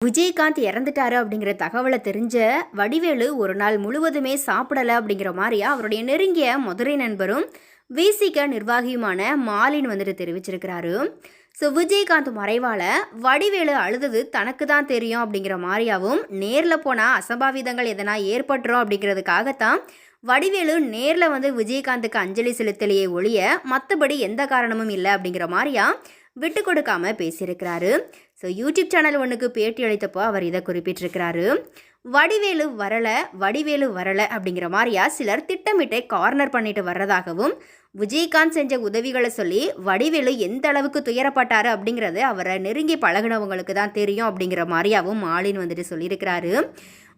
விஜயகாந்த் இறந்துட்டாரு அப்படிங்கிற தகவலை தெரிஞ்ச வடிவேலு ஒரு நாள் முழுவதுமே சாப்பிடலை அப்படிங்கிற மாதிரியா அவருடைய நெருங்கிய மதுரை நண்பரும் விசிக நிர்வாகியுமான மாலின் வந்துட்டு தெரிவிச்சிருக்கிறாரு. ஸோ விஜயகாந்த் மறைவால் வடிவேலு அழுதது தனக்கு தான் தெரியும் அப்படிங்கிற மாதிரியாவும் நேரில் போனால் அசம்பாவிதங்கள் எதனா ஏற்பட்டுரும் அப்படிங்கிறதுக்காகத்தான் வடிவேலு நேரில் வந்து விஜயகாந்துக்கு அஞ்சலி செலுத்தலையே ஒழிய மற்றபடி எந்த காரணமும் இல்லை அப்படிங்கிற மாதிரியா விட்டு கொடுக்காம பேசியிருக்கிறாரு. ஸோ யூடியூப் சேனல் ஒன்றுக்கு பேட்டி அளித்தப்போ அவர் இதை குறிப்பிட்டிருக்கிறாரு. வடிவேலு வரலை வடிவேலு வரலை அப்படிங்கிற மாதிரியா சிலர் திட்டமிட்டே கார்னர் பண்ணிட்டு வர்றதாகவும் விஜயகாந்த் செஞ்ச உதவிகளை சொல்லி வடிவேலு எந்த அளவுக்கு துயரப்பட்டாரு அப்படிங்கிறது அவரை நெருங்கி பழகினவங்களுக்கு தான் தெரியும் அப்படிங்கிற மாதிரியாவும் மாலின் வந்துட்டு சொல்லியிருக்கிறாரு.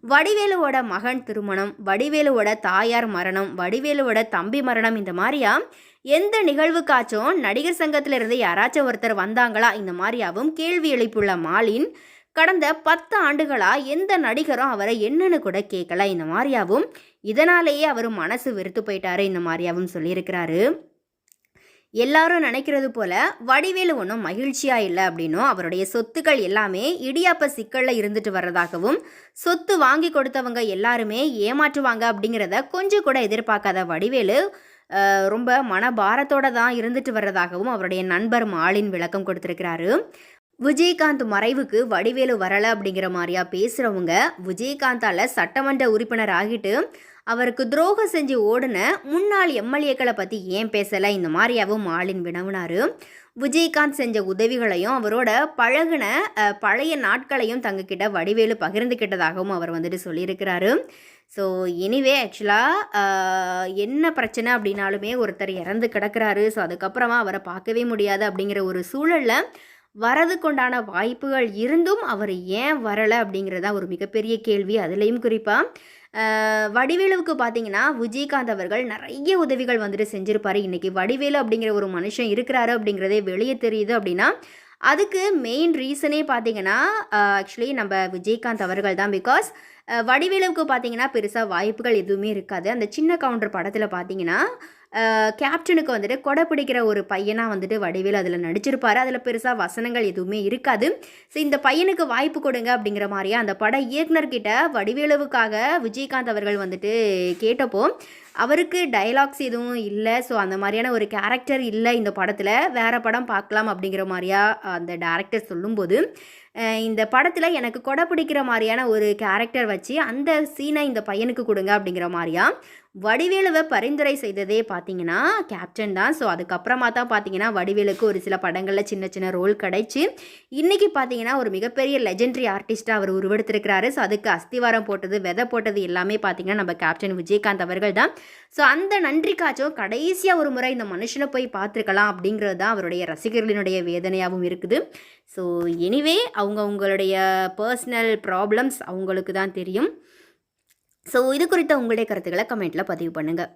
வடிவேலுவோட மகன் திருமணம் வடிவேலுவோட தாயார் மரணம் வடிவேலுவோட தம்பி மரணம் இந்த மாதிரியா? எந்த நிகழ்வுக்காச்சும் நடிகர் சங்கத்தில் இருந்து யாராச்சும் ஒருத்தர் வந்தாங்களா? இந்த மாதிரியாவும் கேள்வி எழுப்பியுள்ள மாலின் கடந்த பத்து ஆண்டுகளாக எந்த நடிகரும் அவரை என்னன்னு கூட கேட்கல. இந்த மாதிரியாவும் இதனாலேயே அவர் மனசு வெறுத்து போயிட்டாரு. இந்த மாதிரியாவும் சொல்லியிருக்கிறாரு. எல்லாரும் நினைக்கிறது போல வடிவேலு ஒன்றும் மகிழ்ச்சியாக இல்லை அப்படின்னும் அவருடைய சொத்துக்கள் எல்லாமே இடியாப்ப சிக்கலில் இருந்துட்டு வர்றதாகவும் சொத்து வாங்கி கொடுத்தவங்க எல்லாருமே ஏமாற்றுவாங்க அப்படிங்கிறத கொஞ்சம் கூட எதிர்பார்க்காத வடிவேலு ரொம்ப மனபாரத்தோடு தான் இருந்துட்டு வர்றதாகவும் அவருடைய நண்பர் மாலின் விளக்கம் கொடுத்துருக்கிறாரு. விஜயகாந்த் மறைவுக்கு வடிவேலு வரலை அப்படிங்கிற மாதிரியா பேசுகிறவங்க விஜயகாந்தால் சட்டமன்ற உறுப்பினர் ஆகிட்டு அவருக்கு துரோகம் செஞ்சு ஓடுன முன்னாள் எம்எல்ஏக்களை பற்றி ஏன் பேசலை? இந்த மாதிரியாவும் மாலின் வினவுனார். விஜயகாந்த் செஞ்ச உதவிகளையும் அவரோட பழகின பழைய நாட்களையும் தங்கக்கிட்ட வடிவேலு பகிர்ந்துக்கிட்டதாகவும் அவர் வந்துட்டு சொல்லியிருக்கிறாரு. ஸோ எனிவே ஆக்சுவலாக என்ன பிரச்சனை அப்படின்னாலுமே ஒருத்தர் இறந்து கிடக்கிறாரு. ஸோ அதுக்கப்புறமா அவரை பார்க்கவே முடியாது அப்படிங்கிற ஒரு சூழலில் வரதுக்குண்டான வாய்ப்புகள் இருந்தும் அவர் ஏன் வரலை அப்படிங்கிறது தான் ஒரு மிகப்பெரிய கேள்வி. அதுலேயும் குறிப்பாக வடிவேலுவுக்கு பார்த்தீங்கன்னா விஜயகாந்த் அவர்கள் நிறைய உதவிகள் வந்துட்டு செஞ்சுருப்பார். இன்றைக்கி வடிவேலு அப்படிங்கிற ஒரு மனுஷன் இருக்கிறாரு அப்படிங்கிறதே வெளியே தெரியுது அப்படின்னா அதுக்கு மெயின் ரீசனே பார்த்தீங்கன்னா ஆக்சுவலி நம்ம விஜயகாந்த் அவர்கள் தான். பிகாஸ் வடிவேலுவுக்கு பார்த்தீங்கன்னா பெருசாக வாய்ப்புகள் எதுவுமே இருக்காது. அந்த சின்ன கவுண்டர் படத்தில் பார்த்தீங்கன்னா கேப்டனுக்கு வந்துட்டு கொடை பிடிக்கிற ஒரு பையனாக வந்துட்டு வடிவேல் அதில் நடிச்சிருப்பார். அதில் பெருசாக வசனங்கள் எதுவுமே இருக்காது. ஸோ இந்த பையனுக்கு வாய்ப்பு கொடுங்க அப்படிங்கிற மாதிரியா அந்த பட இயக்குனர்கிட்ட வடிவேலுவுக்காக விஜயகாந்த் அவர்கள் வந்துட்டு கேட்டப்போ அவருக்கு டைலாக்ஸ் எதுவும் இல்லை. ஸோ அந்த மாதிரியான ஒரு கேரக்டர் இல்லை இந்த படத்தில். வேறு படம் பார்க்கலாம் அப்படிங்கிற மாதிரியா அந்த டேரக்டர் சொல்லும்போது இந்த படத்தில் எனக்கு கொடை பிடிக்கிற மாதிரியான ஒரு கேரக்டர் வச்சு அந்த சீனை இந்த பையனுக்கு கொடுங்க அப்படிங்கிற மாதிரியா வடிவேலுவை பரிந்துரை செய்ததே பார்த்தீங்கன்னா கேப்டன் தான். ஸோ அதுக்கப்புறமா தான் பார்த்தீங்கன்னா வடிவேலுக்கு ஒரு சில படங்களில் சின்ன சின்ன ரோல் கிடைச்சி. இன்றைக்கி பார்த்தீங்கன்னா ஒரு மிகப்பெரிய லெஜெண்டரி ஆர்டிஸ்ட்டாக அவர் உருவெடுத்திருக்கிறாரு. ஸோ அதுக்கு அஸ்திவாரம் போட்டது விதை போட்டது எல்லாமே பார்த்தீங்கன்னா நம்ம கேப்டன் விஜயகாந்த் அவர்கள் தான். ஸோ அந்த நன்றி காச்சும் கடைசியாக ஒரு முறை இந்த மனுஷனை போய் பார்த்துருக்கலாம் அப்படிங்கிறது தான் அவருடைய ரசிகர்களினுடைய வேதனையாகவும் இருக்குது. ஸோ எனிவே அவங்க உங்களுடைய பர்சனல் ப்ராப்ளம்ஸ் அவங்களுக்கு தான் தெரியும். ஸோ இது குறித்த உங்களுடைய கருத்துக்களை கமெண்ட்டில் பதிவு பண்ணுங்கள்